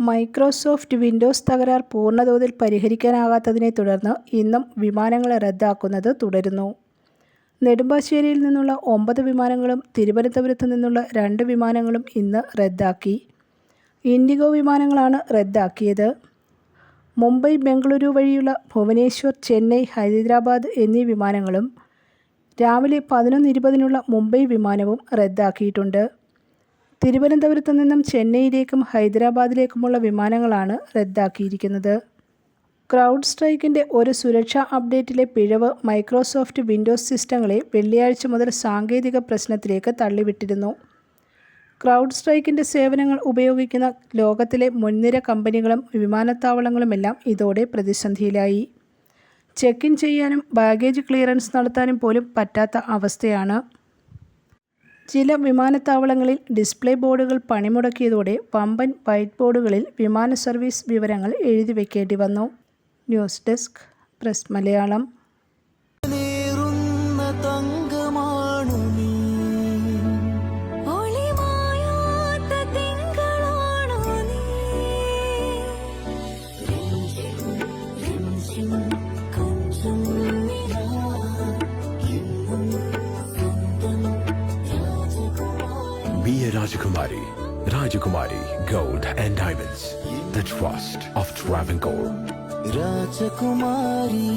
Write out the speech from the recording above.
Microsoft Windows തകരാർ പൂർണതോതിൽ പരിഹരിക്കാനാകാത്തതിനെ തുടർന്ന് ഇന്നും വിമാനങ്ങൾ റദ്ദാക്കുന്നത് തുടരുന്നു. നെടുമ്പാശ്ശേരിയിൽ നിന്നുള്ള ഒമ്പത് വിമാനങ്ങളും തിരുവനന്തപുരത്ത് നിന്നുള്ള രണ്ട് വിമാനങ്ങളും ഇന്ന് റദ്ദാക്കി. ഇൻഡിഗോ വിമാനങ്ങളാണ് റദ്ദാക്കിയത്. മുംബൈ ബംഗളൂരു വഴിയുള്ള ഭുവനേശ്വർ ചെന്നൈ ഹൈദരാബാദ് എന്നീ വിമാനങ്ങളും രാവിലെ പതിനൊന്ന് ഇരുപതിനുള്ള മുംബൈ വിമാനവും റദ്ദാക്കിയിട്ടുണ്ട്. തിരുവനന്തപുരത്ത് നിന്നും ചെന്നൈയിലേക്കും ഹൈദരാബാദിലേക്കുമുള്ള വിമാനങ്ങളാണ് റദ്ദാക്കിയിരിക്കുന്നത്. ക്രൗഡ് സ്ട്രൈക്കിന്റെ ഒരു സുരക്ഷാ അപ്ഡേറ്റിലെ പിഴവ് മൈക്രോസോഫ്റ്റ് വിൻഡോസ് സിസ്റ്റങ്ങളെ വെള്ളിയാഴ്ച മുതൽ സാങ്കേതിക പ്രശ്നത്തിലേക്ക് തള്ളിവിട്ടിരുന്നു. ക്രൗഡ് സ്ട്രൈക്കിന്റെ സേവനങ്ങൾ ഉപയോഗിക്കുന്ന ലോകത്തിലെ മുൻനിര കമ്പനികളും വിമാനത്താവളങ്ങളുമെല്ലാം ഇതോടെ പ്രതിസന്ധിയിലായി. ചെക്ക് ഇൻ ചെയ്യാനും ബാഗേജ് ക്ലിയറൻസ് നടത്താനും പോലും പറ്റാത്ത അവസ്ഥയാണ്. ചില വിമാനത്താവളങ്ങളിൽ ഡിസ്പ്ലേ ബോർഡുകൾ പണിമുടക്കിയതോടെ വമ്പൻ വൈറ്റ് ബോർഡുകളിൽ വിമാന സർവീസ് വിവരങ്ങൾ എഴുതി വയ്ക്കേണ്ടി വന്നു. News desk press Malayalam. രാജകുമാരി Be a Rajakumari. Rajakumari Gold and Diamonds. The trust of Travancore. രാജകുമാരി